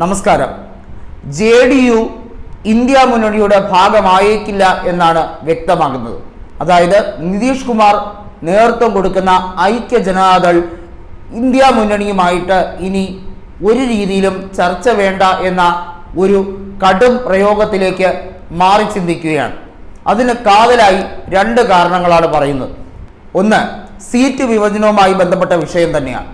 നമസ്കാരം. J D U India മുന്നണിയുടെ ഭാഗമായേക്കില്ല എന്നാണ് വ്യക്തമാകുന്നത്. അതായത് നിതീഷ് കുമാർ നേതൃത്വം കൊടുക്കുന്ന ഐക്യ ജനതാദൾ ഇന്ത്യ മുന്നണിയുമായിട്ട് ഇനി ഒരു രീതിയിലും ചർച്ച വേണ്ട എന്ന ഒരു കടും പ്രയോഗത്തിലേക്ക് മാറി ചിന്തിക്കുകയാണ്. അതിന് കാതലായി രണ്ട് കാരണങ്ങളാണ് പറയുന്നത്. ഒന്ന് സീറ്റ് വിഭജനവുമായി ബന്ധപ്പെട്ട വിഷയം തന്നെയാണ്.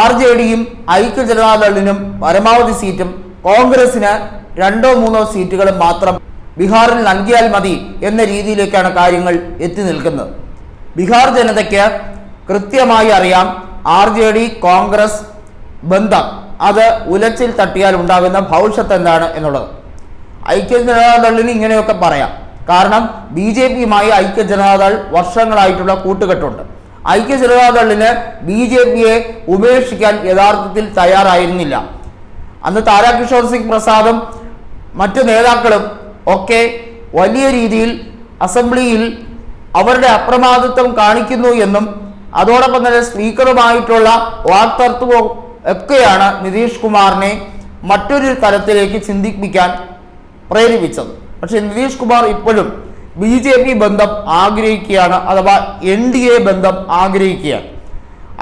ആർ ജെ ഡിയും ഐക്യ ജനതാദളിനും പരമാവധി സീറ്റും കോൺഗ്രസിന് രണ്ടോ മൂന്നോ സീറ്റുകളും മാത്രം ബീഹാറിൽ നൽകിയാൽ മതി എന്ന രീതിയിലേക്കാണ് കാര്യങ്ങൾ എത്തി നിൽക്കുന്നത്. ബീഹാർ ജനതയ്ക്ക് കൃത്യമായി അറിയാം ആർ ജെ ഡി കോൺഗ്രസ് ബന്ധം. അത് ഉലച്ചിൽ തട്ടിയാൽ ഉണ്ടാകുന്ന ഭവിഷ്യത്ത് എന്താണ് എന്നുള്ളത്. ഐക്യ ജനതാദളിന് ഇങ്ങനെയൊക്കെ പറയാം. കാരണം ബി ജെ പിയുമായി ഐക്യ ജനതാദൾ വർഷങ്ങളായിട്ടുള്ള കൂട്ടുകെട്ടുണ്ട്. ഐക്യ ജനതാദളിന് ബി ജെ പിയെ ഉപേക്ഷിക്കാൻ യഥാർത്ഥത്തിൽ തയ്യാറായിരുന്നില്ല. അന്ന് താരാകിഷോർ സിംഗ് പ്രസാദും മറ്റു നേതാക്കളും ഒക്കെ വലിയ രീതിയിൽ അസംബ്ലിയിൽ അവരുടെ അപ്രമാദിത്വം കാണിക്കുന്നു എന്നും അതോടൊപ്പം തന്നെ സ്പീക്കറുമായിട്ടുള്ള വാക്തത്വവും ഒക്കെയാണ് നിതീഷ് കുമാറിനെ മറ്റൊരു തലത്തിലേക്ക് ചിന്തിപ്പിക്കാൻ പ്രേരിപ്പിച്ചത്. പക്ഷേ നിതീഷ് കുമാർ ഇപ്പോഴും ബി ജെ പി ബന്ധം ആഗ്രഹിക്കുകയാണ് അഥവാ എൻ ഡി എ ബന്ധം ആഗ്രഹിക്കുകയാണ്.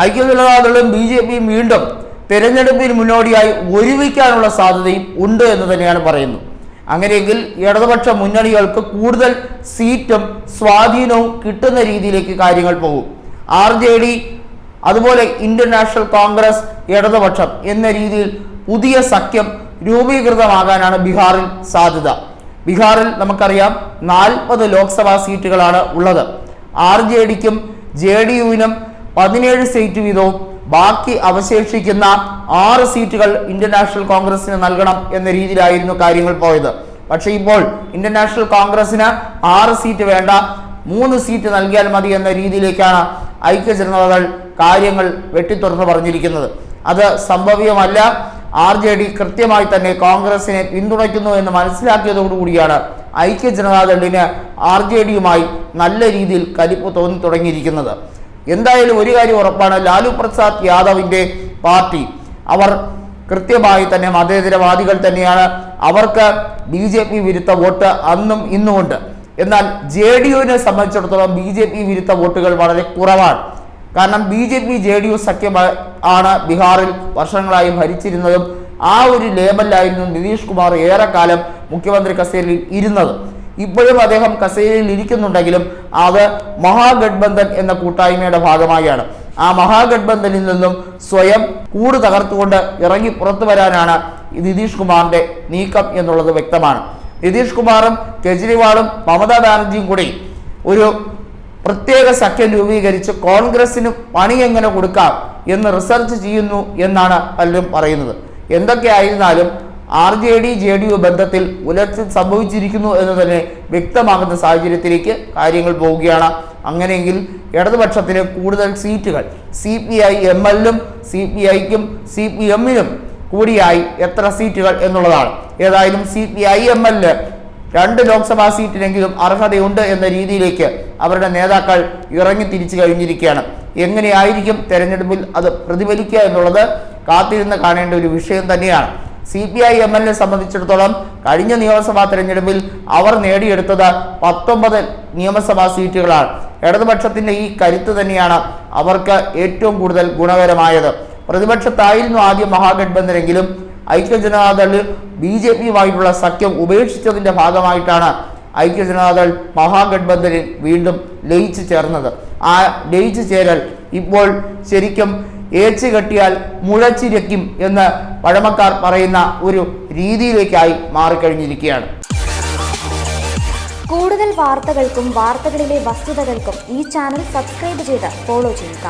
ഐക്യജനതാദളും ബി ജെ പിയും വീണ്ടും തെരഞ്ഞെടുപ്പിന് മുന്നോടിയായി ഒരുമിക്കാനുള്ള സാധ്യതയും ഉണ്ട് എന്ന് തന്നെയാണ് പറയുന്നത്. അങ്ങനെയെങ്കിൽ ഇടതുപക്ഷ മുന്നണികൾക്ക് കൂടുതൽ സീറ്റും സ്വാധീനവും കിട്ടുന്ന രീതിയിലേക്ക് കാര്യങ്ങൾ പോകും. ആർ ജെ ഡി അതുപോലെ ഇന്ത്യൻ നാഷണൽ കോൺഗ്രസ് ഇടതുപക്ഷം എന്ന രീതിയിൽ പുതിയ സഖ്യം രൂപീകൃതമാകാനാണ് ബീഹാറിൽ സാധ്യത. ബീഹാറിൽ നമുക്കറിയാം നാൽപ്പത് ലോക്സഭാ സീറ്റുകളാണ് ഉള്ളത്. ആർ ജെ ഡിക്കും ജെ ഡി യുവിനും പതിനേഴ് സീറ്റ് വീതവും ബാക്കി അവശേഷിക്കുന്ന ആറ് സീറ്റുകൾ ഇന്ത്യൻ നാഷണൽ കോൺഗ്രസിന് നൽകണം എന്ന രീതിയിലായിരുന്നു കാര്യങ്ങൾ പോയത്. പക്ഷേ ഇപ്പോൾ ഇന്ത്യൻ നാഷണൽ കോൺഗ്രസിന് ആറ് സീറ്റ് വേണ്ട മൂന്ന് സീറ്റ് നൽകിയാൽ മതി എന്ന രീതിയിലേക്കാണ് ഐക്യ ജനതാദൾ കാര്യങ്ങൾ വെട്ടിത്തുറന്ന് പറഞ്ഞിരിക്കുന്നത്. അത് സംഭവ്യമല്ല. ആർ ജെ ഡി കൃത്യമായി തന്നെ കോൺഗ്രസിനെ പിന്തുണയ്ക്കുന്നു എന്ന് മനസ്സിലാക്കിയതോടുകൂടിയാണ് ഐക്യ ജനതാദളിന് ആർ ജെ ഡിയുമായി നല്ല രീതിയിൽ കലിപ്പ് തോന്നി തുടങ്ങിയിരിക്കുന്നത്. എന്തായാലും ഒരു കാര്യം ഉറപ്പാണ് ലാലു പ്രസാദ് യാദവിന്റെ പാർട്ടി. അവർ കൃത്യമായി തന്നെ മതേതരവാദികൾ തന്നെയാണ്. അവർക്ക് ബി ജെ പി വിരുദ്ധ വോട്ട് അന്നും ഇന്നുമുണ്ട്. എന്നാൽ ജെ ഡി യുവിനെ സംബന്ധിച്ചിടത്തോളം ബി ജെ പി വിരുദ്ധ വോട്ടുകൾ വളരെ കുറവാണ്. കാരണം B J P J D U സഖ്യം ആണ് ബീഹാറിൽ വർഷങ്ങളായി ഭരിച്ചിരുന്നതും ആ ഒരു ലേബലിലായിരുന്നു നിതീഷ് കുമാർ ഏറെക്കാലം മുഖ്യമന്ത്രി കസേരയിൽ ഇരുന്നത്. ഇപ്പോഴും അദ്ദേഹം കസേരയിൽ ഇരിക്കുന്നുണ്ടെങ്കിലും അത് മഹാഗഡ്ബന്ധൻ എന്ന കൂട്ടായ്മയുടെ ഭാഗമായാണ്. ആ മഹാഗഡ്ബന്ധനിൽ നിന്നും സ്വയം കൂട് തകർത്തുകൊണ്ട് ഇറങ്ങി പുറത്തു വരാനാണ് നിതീഷ് കുമാറിന്റെ നീക്കം എന്നുള്ളത് വ്യക്തമാണ്. നിതീഷ് കുമാറും കെജ്രിവാളും മമതാ ബാനർജിയും കൂടി ഒരു പ്രത്യേക സഖ്യം രൂപീകരിച്ച് കോൺഗ്രസിന് പണി എങ്ങനെ കൊടുക്കാം എന്ന് റിസർച്ച് ചെയ്യുന്നു എന്നാണ് പലരും പറയുന്നത്. എന്തൊക്കെയായിരുന്നാലും R J D J D U ബന്ധത്തിൽ ഉലർച്ച സംഭവിച്ചിരിക്കുന്നു എന്ന് തന്നെ വ്യക്തമാകുന്ന സാഹചര്യത്തിലേക്ക് കാര്യങ്ങൾ പോവുകയാണ്. അങ്ങനെയെങ്കിൽ ഇടതുപക്ഷത്തിന് കൂടുതൽ സീറ്റുകൾ സി പി ഐ എം എല്ലും സി പി ഐക്കും സി പി എമ്മിനും കൂടിയായി എത്ര സീറ്റുകൾ എന്നുള്ളതാണ്. ഏതായാലും സി പി ഐ എം എല്ലിന് രണ്ട് ലോക്സഭാ സീറ്റിനെങ്കിലും അർഹതയുണ്ട് എന്ന രീതിയിലേക്ക് അവരുടെ നേതാക്കൾ ഇറങ്ങി തിരിച്ചു കഴിഞ്ഞിരിക്കുകയാണ്. എങ്ങനെയായിരിക്കും തെരഞ്ഞെടുപ്പിൽ അത് പ്രതിഫലിക്കുക എന്നുള്ളത് കാത്തിരുന്ന് കാണേണ്ട ഒരു വിഷയം തന്നെയാണ്. സി പി ഐ എം എല്ലിനെ സംബന്ധിച്ചിടത്തോളം കഴിഞ്ഞ നിയമസഭാ തെരഞ്ഞെടുപ്പിൽ അവർ നേടിയെടുത്തത് പത്തൊമ്പത് നിയമസഭാ സീറ്റുകളാണ്. ഇടതുപക്ഷത്തിന്റെ ഈ കരുത്ത് തന്നെയാണ് അവർക്ക് ഏറ്റവും കൂടുതൽ ഗുണകരമായത്. പ്രതിപക്ഷത്തായിരുന്നു ആദ്യം മഹാഗഡ്ബന്ധനെങ്കിലും ഐക്യജനതാദൾ ബി ജെ പിയുമായിട്ടുള്ള സഖ്യം ഉപേക്ഷിച്ചതിന്റെ ഭാഗമായിട്ടാണ് ഐക്യജനതാദൾ മഹാഗഡ്ബന്ധനിൽ വീണ്ടും ലയിച്ചു ചേർന്നത്. ആ ലയിച്ചു ചേരൽ ഇപ്പോൾ ശരിക്കും ഏച്ചു കെട്ടിയാൽ മുഴച്ചിരയ്ക്കും എന്ന് പഴമക്കാർ പറയുന്ന ഒരു രീതിയിലേക്കായി മാറിക്കഴിഞ്ഞിരിക്കുകയാണ്. കൂടുതൽ വാർത്തകൾക്കും വാർത്തകളിലെ വസ്തുതകൾക്കും ഈ ചാനൽ സബ്സ്ക്രൈബ് ചെയ്ത് ഫോളോ ചെയ്യുക.